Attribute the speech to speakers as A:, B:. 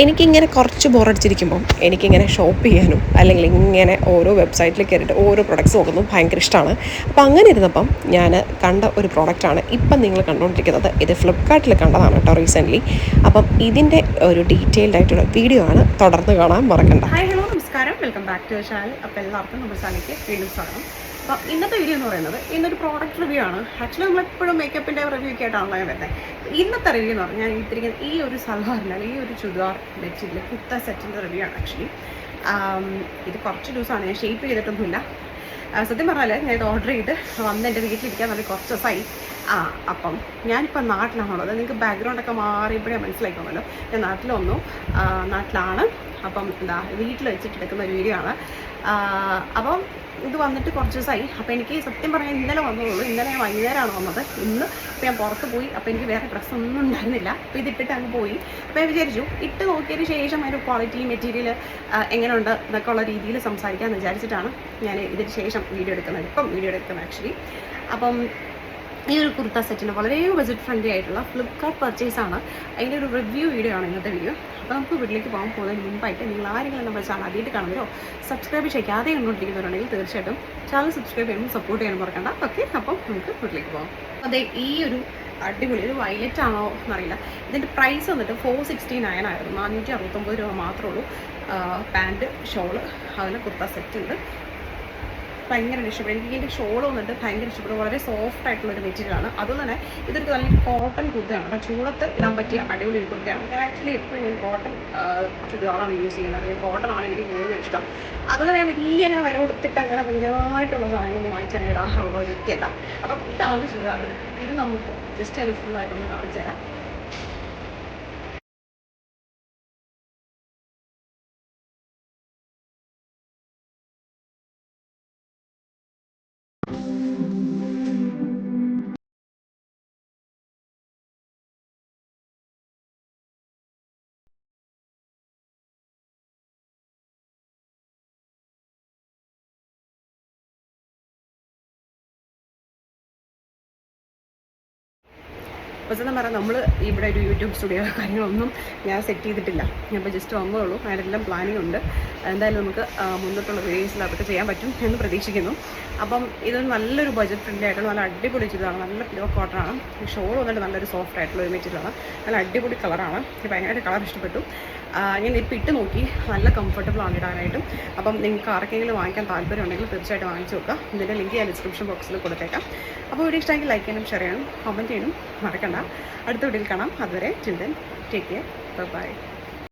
A: എനിക്കിങ്ങനെ കുറച്ച് ബോറടിച്ചിരിക്കുമ്പോൾ എനിക്കിങ്ങനെ ഷോപ്പ് ചെയ്യാനും അല്ലെങ്കിൽ ഇങ്ങനെ ഓരോ വെബ്സൈറ്റിൽ കയറിയിട്ട് ഓരോ പ്രൊഡക്ട്സ് നോക്കുന്നു ഭയങ്കര ഇഷ്ടമാണ്. അപ്പോൾ അങ്ങനെ ഇരുന്നപ്പം ഞാൻ കണ്ട ഒരു പ്രോഡക്റ്റാണ് ഇപ്പം നിങ്ങൾ കണ്ടുകൊണ്ടിരിക്കുന്നത്. ഇത് ഫ്ലിപ്പ്കാർട്ടിൽ കണ്ടതാണ് കേട്ടോ റീസെന്റ്ലി അപ്പം ഇതിന്റെ ഒരു ഡീറ്റെയിൽഡ് ആയിട്ടുള്ള വീഡിയോ ആണ് തുടർന്ന് കാണാൻ മറക്കണ്ട.
B: ഹായ് ഹലോ നമസ്കാരം. വെൽക്കം ബാക്ക് ടു ചാനൽ അപ്പോൾ എല്ലാവർക്കും നമ്മുടെ ചാനലിലേക്ക് വീണ്ടും സ്വാഗതം. അപ്പോൾ ഇന്നത്തെ വീഡിയോ എന്ന് പറയുന്നത് ഇന്നൊരു പ്രോഡക്റ്റ് റിവ്യൂ ആണ്. ആക്ച്വലി നമ്മളെപ്പോഴും മേക്കപ്പിന്റെ റിവ്യൂ ഒക്കെ ആയിട്ട് ഓൺലൈൻ വരുന്നത് ഇന്നത്തെ റിവ്യൂ എന്ന് പറഞ്ഞാൽ ഇത്തിരിക്കുന്ന ഈ ഒരു സൽവാർ അല്ലെങ്കിൽ ഈ ഒരു ചുരിദാർ ബെഡ്ഷീറ്റിൽ കുത്ത സെറ്റിന്റെ റിവ്യൂ ആണ് ആക്ച്വലി ഇത് കുറച്ച് ദിവസമാണ് ഞാൻ ഷേപ്പ് ചെയ്തിട്ടൊന്നുമില്ല. സത്യം പറഞ്ഞാൽ ഞാൻ ഓർഡർ ചെയ്ത് വന്ന് എന്റെ വീട്ടിലിരിക്കാൻ നല്ല കുറച്ച് ദിവസമായി. ആ അപ്പം ഞാനിപ്പോൾ നാട്ടിലാണുള്ളത്. നിങ്ങൾക്ക് ബാക്ക്ഗ്രൗണ്ടൊക്കെ മാറിയപ്പോഴേ മനസ്സിലാക്കുമല്ലോ ഞാൻ നാട്ടിൽ വന്നു നാട്ടിലാണ്. അപ്പം എന്താ വീട്ടിൽ വെച്ചിട്ട് എടുക്കുന്ന ഒരു വീഡിയോ ആണ്. അപ്പം ഇത് വന്നിട്ട് കുറച്ച് ദിവസമായി. അപ്പോൾ എനിക്ക് സത്യം പറഞ്ഞാൽ ഇന്നലെ വന്നതുള്ളൂ. ഇന്നലെ ഞാൻ വൈകുന്നേരമാണ് വന്നത്. ഇന്ന് ഇപ്പോൾ ഞാൻ പുറത്ത് പോയി. അപ്പോൾ എനിക്ക് വേറെ ഡ്രസ്സ് ഒന്നും ഉണ്ടായിരുന്നില്ല. അപ്പോൾ ഇതിട്ടിട്ട് അങ്ങ് പോയി. അപ്പോൾ ഞാൻ വിചാരിച്ചു ഇട്ട് നോക്കിയതിന് ശേഷം അതിന്റെ ക്വാളിറ്റി മെറ്റീരിയൽ എങ്ങനെയുണ്ട് എന്നൊക്കെ ഉള്ള രീതിയിൽ സംസാരിക്കാമെന്ന് വിചാരിച്ചിട്ടാണ് ഞാൻ ഇതിന് ശേഷം വീഡിയോ എടുക്കുന്നത് ഇപ്പം വീഡിയോ എടുക്കുന്നത് ആക്ച്വലി അപ്പം ഈ ഒരു കുർത്ത സെറ്റിന് വളരെ ബജറ്റ് ഫ്രണ്ട്ലി ആയിട്ടുള്ള ഫ്ലിപ്കാർട്ട് പർച്ചേസ് ആണ്. അതിന്റെ ഒരു റിവ്യൂ വീഡിയോ ആണ് ഇന്നത്തെ വീഡിയോ അപ്പോൾ നമുക്ക് വീട്ടിലേക്ക് പോകാൻ പോകുന്നതിന് മുമ്പായിട്ട് നിങ്ങൾ ആരെങ്കിലും നമ്മുടെ ചാനൽ ആദ്യമായിട്ട് കാണുന്നതോ സബ്സ്ക്രൈബ് ചെയ്യാതെ കണ്ടുകൊണ്ടിരിക്കുന്നവരുണ്ടെങ്കിൽ തീർച്ചയായിട്ടും ചാനൽ സബ്സ്ക്രൈബ് ചെയ്യുമ്പോൾ സപ്പോർട്ട് ചെയ്യാൻ മറക്കണ്ട ഓക്കെ അപ്പം നമുക്ക് വീട്ടിലേക്ക് പോകാം. അതെ ഈ ഒരു അടിപൊളി ഒരു വയലറ്റ് ആണോ എന്നറിയില്ല ഇതിന്റെ പ്രൈസ് വന്നിട്ട് ഫോർ സിക്സ്റ്റി നയൻ ആയിരുന്നു. നാനൂറ്റി അറുപത്തൊമ്പത് രൂപ മാത്രമേ ഉള്ളൂ. പാന്റ് ഷോൾ അതിന് കുർത്ത സെറ്റ് ഉണ്ട്. ഭയങ്കര ഇഷ്ടപ്പെടും. എനിക്ക് ഇതിന്റെ ഷോൾ വന്നിട്ട് ഭയങ്കര ഇഷ്ടപ്പെടും. വളരെ സോഫ്റ്റ് ആയിട്ടുള്ള ഒരു മെറ്റീരിയലാണ് അതുപോലെ തന്നെ ഇതൊരു നല്ല കോട്ടൺ കുർത്തയാണ്. അപ്പം ചൂടത്ത് ഇടാൻ പറ്റിയ അടിപൊളി ഒരു കുർത്തയാണ്. ആക്ച്വലി എപ്പോഴും ഞാൻ കോട്ടൺ ചുരിദാറാണ് യൂസ് ചെയ്യുന്നത്. കോട്ടൺ ആണ് എനിക്ക് കൂടുതൽ ഇഷ്ടം. അതുപോലെ ഞാൻ വലിയ ഞാൻ വില കൊടുത്തിട്ട് അങ്ങനെ ഭയങ്കരമായിട്ടുള്ള സാധനങ്ങൾ വാങ്ങിച്ചാൽ ഇടാറുള്ള ഒരു വ്യക്തിയല്ല അപ്പം ഇതാണ് ചുരിദാർ ഇത് നമുക്ക് ജസ്റ്റ് അത് ഫുള്ളായിട്ടൊന്ന് കാണിച്ചു തരാം. പക്ഷേ എന്താ പറയുക നമ്മൾ ഇവിടെ ഒരു യൂട്യൂബ് സ്റ്റുഡിയോ കാര്യങ്ങളൊന്നും ഞാൻ സെറ്റ് ചെയ്തിട്ടില്ല. ഞാൻ ഇപ്പോൾ ജസ്റ്റ് വന്നതുള്ളൂ അതിനെല്ലാം പ്ലാനിങ് ഉണ്ട്. എന്തായാലും നമുക്ക് മുന്നോട്ടുള്ള വീഡിയോസിൽ അതൊക്കെ ചെയ്യാൻ പറ്റും എന്ന് പ്രതീക്ഷിക്കുന്നു. അപ്പം ഇതൊരു നല്ലൊരു ബജറ്റ് ഫ്രണ്ട്ലി ആയിട്ടുള്ള നല്ല അടിപൊളി ചെയ്തതാണ് നല്ല പ്യുവർ ആണ്. ഷോൾ വന്നിട്ട് നല്ലൊരു സോഫ്റ്റ് ആയിട്ടുള്ള ഒരു മെറ്റീരിയലാണ് നല്ല അടിപൊളി കളറാണ് എനിക്ക് ഭയങ്കരമായിട്ട് കളർ ഇഷ്ടപ്പെട്ടു. ഞാൻ ഇപ്പം ഇട്ട് നോക്കി. നല്ല കംഫർട്ടബിൾ ആണ് ഇടാനായിട്ടും. അപ്പം നിങ്ങൾക്ക് ആർക്കെങ്കിലും വാങ്ങിക്കാൻ താല്പര്യം ഉണ്ടെങ്കിൽ തീർച്ചയായിട്ടും വാങ്ങിച്ചു നോക്കുക. ഇതിന്റെ ലിങ്ക് ഞാൻ ഡിസ്ക്രിപ്ഷൻ ബോക്സിൽ കൊടുത്തേക്കാം. അപ്പോൾ വീഡിയോ ഇഷ്ടമെങ്കിൽ ലൈക്ക് ചെയ്യാനും ഷെയർ ചെയ്യാനും കമന്റ് ചെയ്യാനും മറക്കണ്ട. അടുത്ത വീഡിയോയിൽ കാണാം. അതുവരെ ചിൽഡ്രൻ ടേക്ക് കെയർ ബൈ